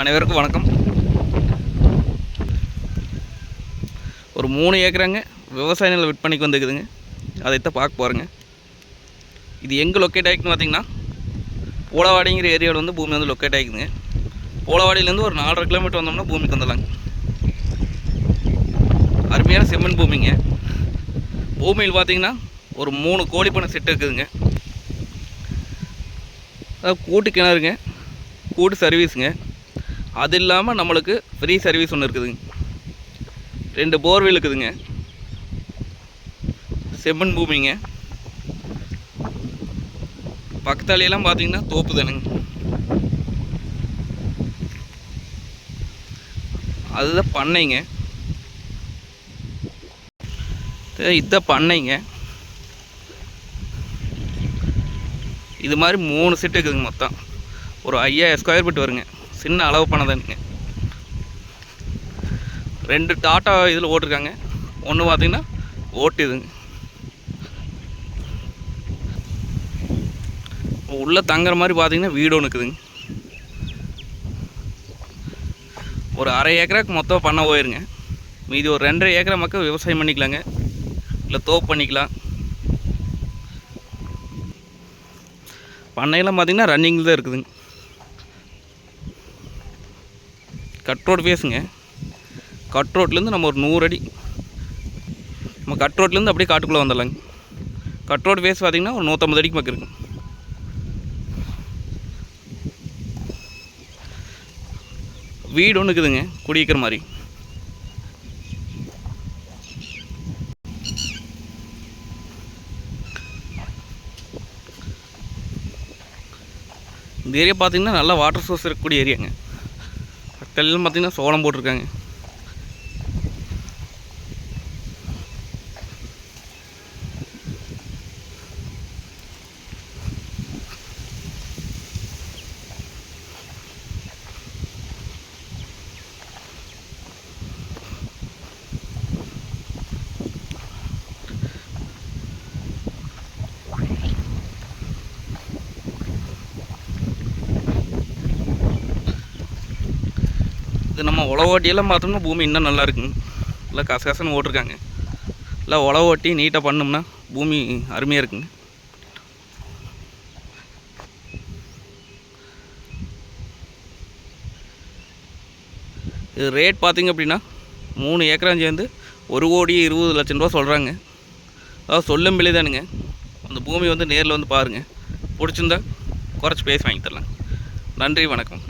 அனைவருக்கும் வணக்கம். ஒரு மூணு ஏக்கராங்க விவசாய நிலம் விற்பனைக்கு வந்துக்குதுங்க அதைத்தான் பார்க்க போகிறேங்க இது எங்கே லொக்கேட் ஆகிக்குன்னு பார்த்தீங்கன்னா போலவாடிங்கிற ஏரியாவில் வந்து பூமி வந்து லொக்கேட் ஆகிக்குதுங்க போலவாடியிலேருந்து ஒரு நாலரை கிலோமீட்டர் வந்தோம்னா பூமிக்கு வந்துடலாங்க. அருமையான செம்மண் பூமிங்க. பூமியில் பார்த்தீங்கன்னா ஒரு மூணு கோழி பண்ணை செட்டு இருக்குதுங்க. அதாவது கூட்டு கிணறுங்க கூட்டு சர்வீஸுங்க அது இல்லாமல் நம்மளுக்கு ஃப்ரீ சர்வீஸ் ஒன்று இருக்குதுங்க. ரெண்டு போர்வெல் இருக்குதுங்க. செம்மண் பூமிங்க. பக்கத்தாலையெல்லாம் பார்த்தீங்கன்னா தோப்பு தானுங்க. அதுதான் பண்ணைங்க. இது- இதுதான் பண்ணைங்க. இது மாதிரி மூணு செட்டு இருக்குதுங்க மொத்தம். ஒரு ஐயாயிரம் ஸ்கொயர் ஃபீட் வருங்க. சின்ன அளவு பண்ணதானுங்க ரெண்டு டாட்டா இதில் ஓட்டிருக்காங்க. ஒன்று பார்த்தீங்கன்னா ஓட்டுதுங்க. உள்ளே தங்குற மாதிரி பார்த்தீங்கன்னா வீடு ஒன்றுக்குதுங்க ஒரு அரை ஏக்கராக்கு மொத்தம் பண்ண போயிருங்க. மீதி ஒரு ரெண்டரை ஏக்கரா மக்கள் விவசாயம் பண்ணிக்கலாங்க. இல்லை தோப்பு பண்ணிக்கலாம். பண்ணையெல்லாம் பார்த்திங்கன்னா ரன்னிங்கில் தான் இருக்குதுங்க. கட் ரோடு பேசுங்க. கட் ரோட்லேருந்து நம்ம ஒரு நூறு அடி. நம்ம கட் ரோட்லேருந்து அப்படியே காட்டுக்குள்ளே வந்துடலாங்க. கட் ரோடு பேஸ் பார்த்திங்கன்னா ஒரு நூற்றம்பது அடிக்கு பக்கம் வீடு ஒன்று இருக்குதுங்க குடியிருக்கிற மாதிரி. இந்த ஏரியா பார்த்தீங்கன்னா நல்லா வாட்டர் சோர்ஸ் இருக்கக்கூடிய ஏரியாங்க. பக்கத்துலலாம் பார்த்தீங்கன்னா சோளம் போட்டிருக்காங்க. இது நம்ம உழவு ஓட்டியெல்லாம் பார்த்தோம்னா பூமி இன்னும் நல்லா இருக்குங்க. இல்லை கசகசன்னு ஓட்டிருக்காங்க. இல்லை உழவு ஓட்டி நீட்டாக பண்ணோம்னா பூமி அருமையாக இருக்குங்க. இது ரேட் பார்த்திங்க அப்படின்னா மூணு ஏக்கரம் சேர்ந்து ஒரு கோடி இருபது லட்சம் ரூபா சொல்கிறாங்க அதாவது சொல்லும் விலை தானுங்க. அந்த பூமி வந்து நேரில் வந்து பாருங்கள் பிடிச்சிருந்தா குறைச்சி பேசி வாங்கி தரலாம் நன்றி வணக்கம்.